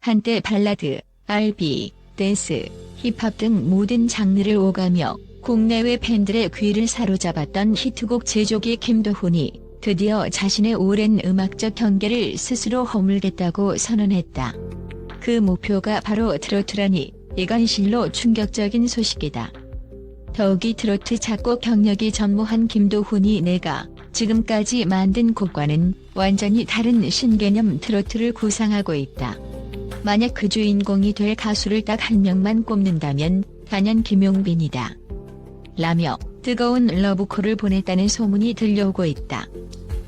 한때 발라드, R&B, 댄스, 힙합 등 모든 장르를 오가며 국내외 팬들의 귀를 사로잡았던 히트곡 제조기 김도훈이 드디어 자신의 오랜 음악적 경계를 스스로 허물겠다고 선언했다. 그 목표가 바로 트로트라니 이건 실로 충격적인 소식이다. 더욱이 트로트 작곡 경력이 전무한 김도훈이 내가 지금까지 만든 곡과는 완전히 다른 신개념 트로트를 구상하고 있다. 만약 그 주인공이 될 가수를 딱 한 명만 꼽는다면 단연 김용빈이다. 라며 뜨거운 러브콜을 보냈다는 소문이 들려오고 있다.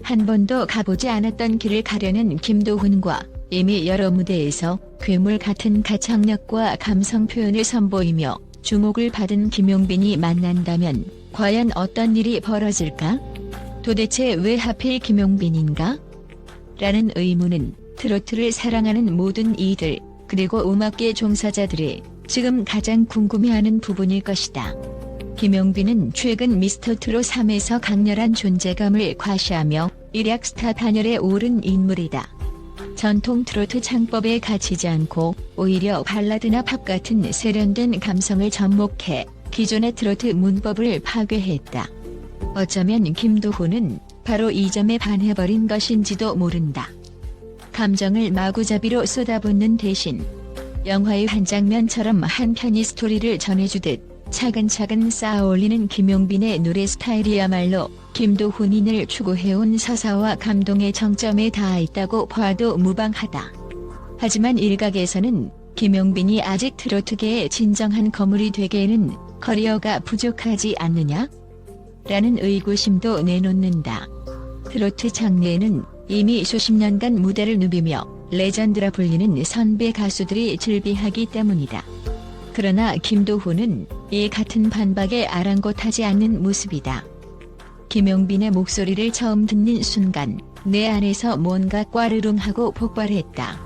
한 번도 가보지 않았던 길을 가려는 김도훈과 이미 여러 무대에서 괴물 같은 가창력과 감성 표현을 선보이며 주목을 받은 김용빈이 만난다면 과연 어떤 일이 벌어질까? 도대체 왜 하필 김용빈인가? 라는 의문은 트로트를 사랑하는 모든 이들 그리고 음악계 종사자들이 지금 가장 궁금해하는 부분일 것이다. 김용빈은 최근 미스터 트롯 3에서 강렬한 존재감을 과시하며 일약 스타 단열에 오른 인물이다. 전통 트로트 창법에 갇히지 않고 오히려 발라드나 팝 같은 세련된 감성을 접목해 기존의 트로트 문법을 파괴했다. 어쩌면 김도훈은 바로 이 점에 반해버린 것인지도 모른다. 감정을 마구잡이로 쏟아붓는 대신 영화의 한 장면처럼 한 편의 스토리를 전해주듯 차근차근 쌓아올리는 김용빈의 노래 스타일이야말로 김도훈인을 추구해온 서사와 감동의 정점에 닿아 있다고 봐도 무방하다. 하지만 일각에서는 김용빈이 아직 트로트계의 진정한 거물이 되기에는 커리어가 부족하지 않느냐? 라는 의구심도 내놓는다. 트로트 장르에는 이미 수십 년간 무대를 누비며 레전드라 불리는 선배 가수들이 즐비하기 때문이다. 그러나 김도훈은 이 같은 반박에 아랑곳하지 않는 모습이다. 김용빈의 목소리를 처음 듣는 순간 내 안에서 뭔가 꽈르릉하고 폭발했다.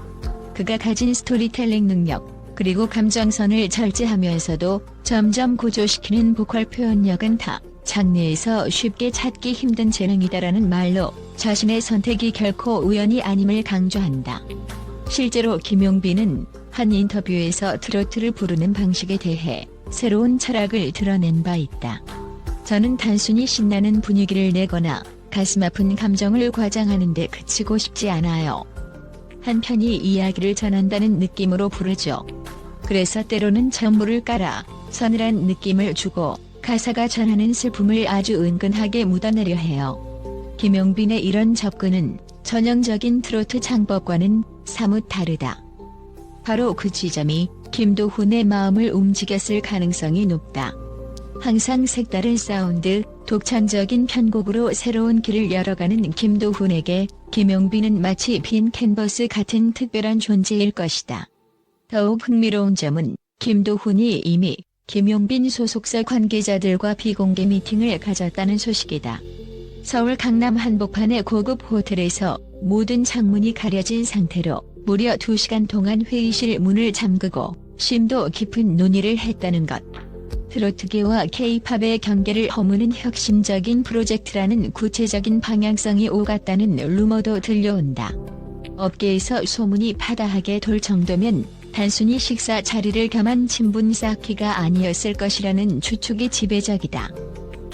그가 가진 스토리텔링 능력 그리고 감정선을 절제하면서도 점점 고조시키는 보컬 표현력은 다 장르에서 쉽게 찾기 힘든 재능이다라는 말로 자신의 선택이 결코 우연이 아님을 강조한다. 실제로 김용빈은 한 인터뷰에서 트로트를 부르는 방식에 대해 새로운 철학을 드러낸 바 있다. 저는 단순히 신나는 분위기를 내거나 가슴 아픈 감정을 과장하는데 그치고 싶지 않아요. 한편이 이야기를 전한다는 느낌으로 부르죠. 그래서 때로는 전무를 깔아 서늘한 느낌을 주고 가사가 전하는 슬픔을 아주 은근하게 묻어내려 해요. 김용빈의 이런 접근은 전형적인 트로트 창법과는 사뭇 다르다. 바로 그 지점이 김도훈의 마음을 움직였을 가능성이 높다. 항상 색다른 사운드, 독창적인 편곡으로 새로운 길을 열어가는 김도훈에게 김용빈은 마치 빈 캔버스 같은 특별한 존재일 것이다. 더욱 흥미로운 점은 김도훈이 이미 김용빈 소속사 관계자들과 비공개 미팅을 가졌다는 소식이다. 서울 강남 한복판의 고급 호텔에서 모든 창문이 가려진 상태로 무려 2시간 동안 회의실 문을 잠그고 심도 깊은 논의를 했다는 것. 트로트계와 케이팝의 경계를 허무는 혁신적인 프로젝트라는 구체적인 방향성이 오갔다는 루머도 들려온다. 업계에서 소문이 파다하게 돌 정도면 단순히 식사 자리를 겸한 친분 쌓기가 아니었을 것이라는 추측이 지배적이다.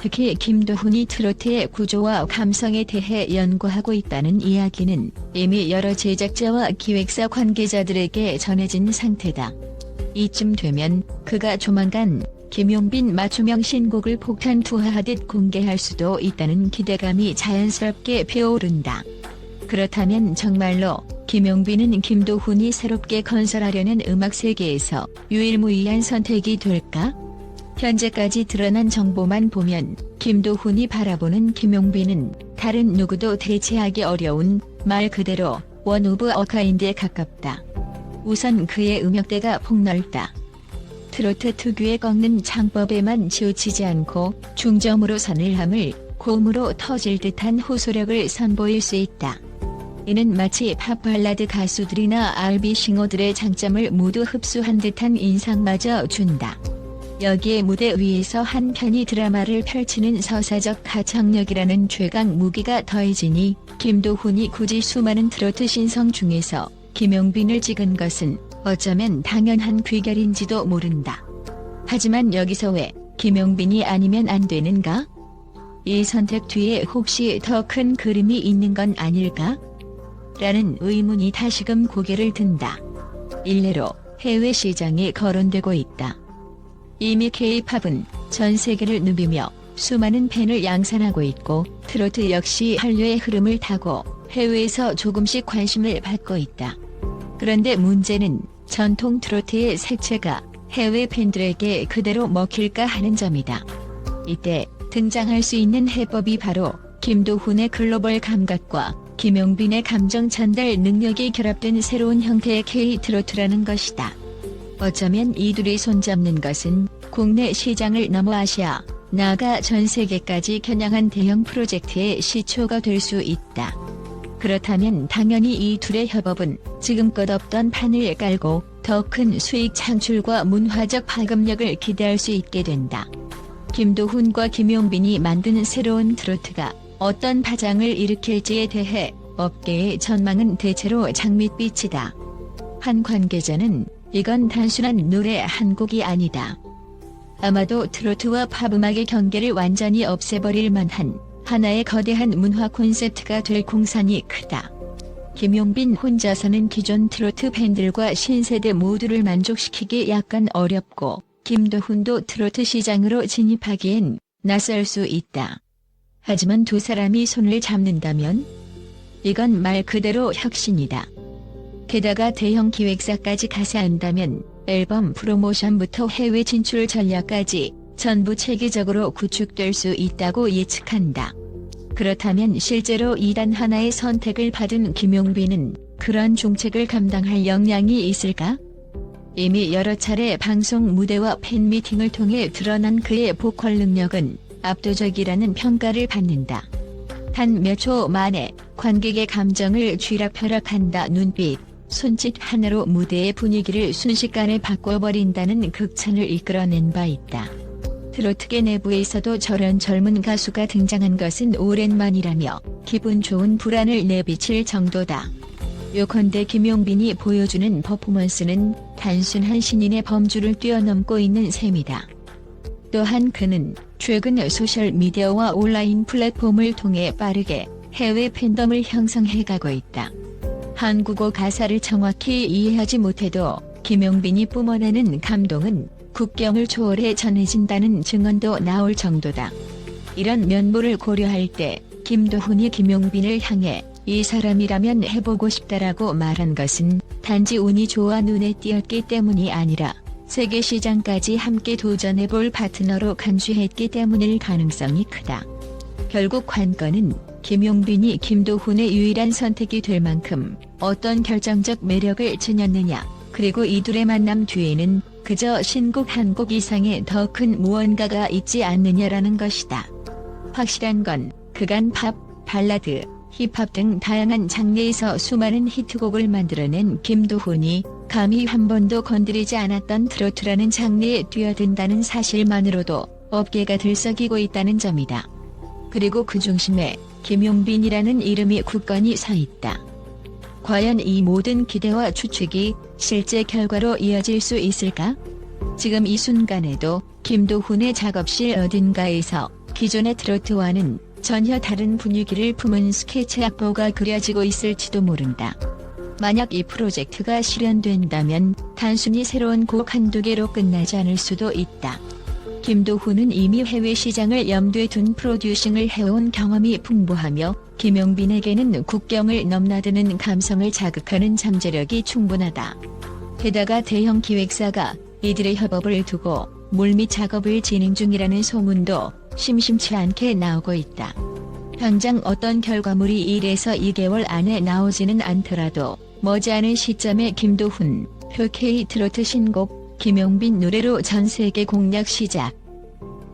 특히 김도훈이 트로트의 구조와 감성에 대해 연구하고 있다는 이야기는 이미 여러 제작자와 기획사 관계자들에게 전해진 상태다. 이쯤 되면 그가 조만간 김용빈 맞춤형 신곡을 폭탄 투하하듯 공개할 수도 있다는 기대감이 자연스럽게 피어오른다. 그렇다면 정말로 김용빈은 김도훈이 새롭게 건설하려는 음악 세계에서 유일무이한 선택이 될까? 현재까지 드러난 정보만 보면 김도훈이 바라보는 김용빈은 다른 누구도 대체하기 어려운 말 그대로 원 오브 어카인드에 가깝다. 우선 그의 음역대가 폭넓다. 트로트 특유의 꺾는 창법에만 치우치지 않고 중점으로 선을 함을 고음으로 터질 듯한 호소력을 선보일 수 있다. 이는 마치 팝 발라드 가수들이나 R&B 싱어들의 장점을 모두 흡수한 듯한 인상마저 준다. 여기에 무대 위에서 한 편이 드라마를 펼치는 서사적 가창력이라는 최강 무기가 더해지니 김도훈이 굳이 수많은 트로트 신성 중에서 김용빈을 찍은 것은 어쩌면 당연한 귀결인지도 모른다. 하지만 여기서 왜 김용빈이 아니면 안 되는가? 이 선택 뒤에 혹시 더 큰 그림이 있는 건 아닐까? 라는 의문이 다시금 고개를 든다. 일례로 해외 시장에 거론되고 있다. 이미 K-팝은 전 세계를 누비며 수많은 팬을 양산하고 있고 트로트 역시 한류의 흐름을 타고 해외에서 조금씩 관심을 받고 있다. 그런데 문제는 전통 트로트의 색채가 해외 팬들에게 그대로 먹힐까 하는 점이다. 이때 등장할 수 있는 해법이 바로 김도훈의 글로벌 감각과 김용빈의 감정 전달 능력이 결합된 새로운 형태의 K-트로트라는 것이다. 어쩌면 이 둘이 손잡는 것은 국내 시장을 넘어 아시아, 나아가 전 세계까지 겨냥한 대형 프로젝트의 시초가 될 수 있다. 그렇다면 당연히 이 둘의 협업은 지금껏 없던 판을 깔고 더 큰 수익 창출과 문화적 파급력을 기대할 수 있게 된다. 김도훈과 김용빈이 만드는 새로운 트로트가 어떤 파장을 일으킬지에 대해 업계의 전망은 대체로 장밋빛이다. 한 관계자는 이건 단순한 노래 한 곡이 아니다. 아마도 트로트와 팝음악의 경계를 완전히 없애버릴 만한 하나의 거대한 문화 콘셉트가 될 공산이 크다. 김용빈 혼자서는 기존 트로트 팬들과 신세대 모두를 만족시키기 약간 어렵고 김도훈도 트로트 시장으로 진입하기엔 낯설 수 있다. 하지만 두 사람이 손을 잡는다면 이건 말 그대로 혁신이다. 게다가 대형 기획사까지 가세한다면 앨범 프로모션부터 해외 진출 전략까지 전부 체계적으로 구축될 수 있다고 예측한다. 그렇다면 실제로 이단 하나의 선택을 받은 김용빈은 그런 중책을 감당할 역량이 있을까? 이미 여러 차례 방송 무대와 팬미팅을 통해 드러난 그의 보컬 능력은 압도적이라는 평가를 받는다. 단 몇 초 만에 관객의 감정을 쥐락펴락한다 눈빛, 손짓 하나로 무대의 분위기를 순식간에 바꿔버린다는 극찬을 이끌어낸 바 있다. 트로트계 내부에서도 저런 젊은 가수가 등장한 것은 오랜만이라며 기분 좋은 불안을 내비칠 정도다. 요컨대 김용빈이 보여주는 퍼포먼스는 단순한 신인의 범주를 뛰어넘고 있는 셈이다. 또한 그는 최근 소셜미디어와 온라인 플랫폼을 통해 빠르게 해외 팬덤을 형성해가고 있다. 한국어 가사를 정확히 이해하지 못해도 김용빈이 뿜어내는 감동은 국경을 초월해 전해진다는 증언도 나올 정도다. 이런 면모를 고려할 때 김도훈이 김용빈을 향해 이 사람이라면 해보고 싶다라고 말한 것은 단지 운이 좋아 눈에 띄었기 때문이 아니라 세계 시장까지 함께 도전해볼 파트너로 간주했기 때문일 가능성이 크다. 결국 관건은 김용빈이 김도훈의 유일한 선택이 될 만큼 어떤 결정적 매력을 지녔느냐, 그리고 이 둘의 만남 뒤에는 그저 신곡 한 곡 이상의 더 큰 무언가가 있지 않느냐라는 것이다. 확실한 건 그간 팝, 발라드, 힙합 등 다양한 장르에서 수많은 히트곡을 만들어낸 김도훈이 감히 한 번도 건드리지 않았던 트로트라는 장르에 뛰어든다는 사실만으로도 업계가 들썩이고 있다는 점이다. 그리고 그 중심에 김용빈이라는 이름이 굳건히 서 있다. 과연 이 모든 기대와 추측이 실제 결과로 이어질 수 있을까? 지금 이 순간에도 김도훈의 작업실 어딘가에서 기존의 트로트와는 전혀 다른 분위기를 품은 스케치 악보가 그려지고 있을지도 모른다. 만약 이 프로젝트가 실현된다면 단순히 새로운 곡 한두 개로 끝나지 않을 수도 있다. 김도훈은 이미 해외 시장을 염두에 둔 프로듀싱을 해온 경험이 풍부하며 김용빈에게는 국경을 넘나드는 감성을 자극하는 잠재력이 충분하다. 게다가 대형 기획사가 이들의 협업을 두고 물밑 작업을 진행 중이라는 소문도 심심치 않게 나오고 있다. 당장 어떤 결과물이 1에서 2개월 안에 나오지는 않더라도 머지않은 시점에 김도훈, 표K 트로트 신곡, 김용빈 노래로 전 세계 공략 시작.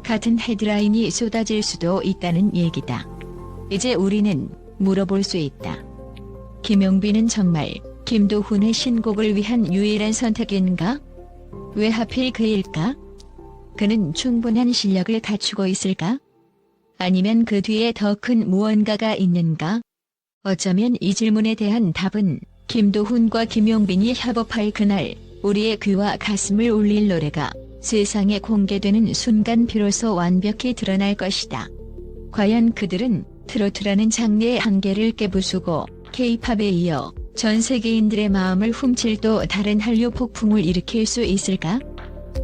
같은 헤드라인이 쏟아질 수도 있다는 얘기다. 이제 우리는 물어볼 수 있다. 김용빈은 정말 김도훈의 신곡을 위한 유일한 선택인가? 왜 하필 그일까? 그는 충분한 실력을 갖추고 있을까? 아니면 그 뒤에 더 큰 무언가가 있는가? 어쩌면 이 질문에 대한 답은 김도훈과 김용빈이 협업할 그날 우리의 귀와 가슴을 울릴 노래가 세상에 공개되는 순간 비로소 완벽히 드러날 것이다. 과연 그들은 트로트라는 장르의 한계를 깨부수고 케이팝에 이어 전 세계인들의 마음을 훔칠 또 다른 한류 폭풍을 일으킬 수 있을까?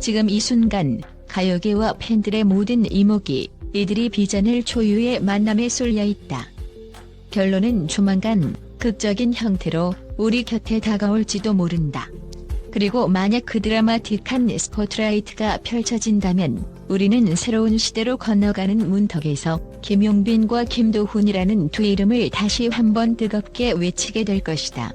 지금 이 순간 가요계와 팬들의 모든 이목이 이들이 빚어낼 초유의 만남에 쏠려 있다. 결론은 조만간 극적인 형태로 우리 곁에 다가올지도 모른다. 그리고 만약 그 드라마틱한 스포트라이트가 펼쳐진다면 우리는 새로운 시대로 건너가는 문턱에서 김용빈과 김도훈이라는 두 이름을 다시 한번 뜨겁게 외치게 될 것이다.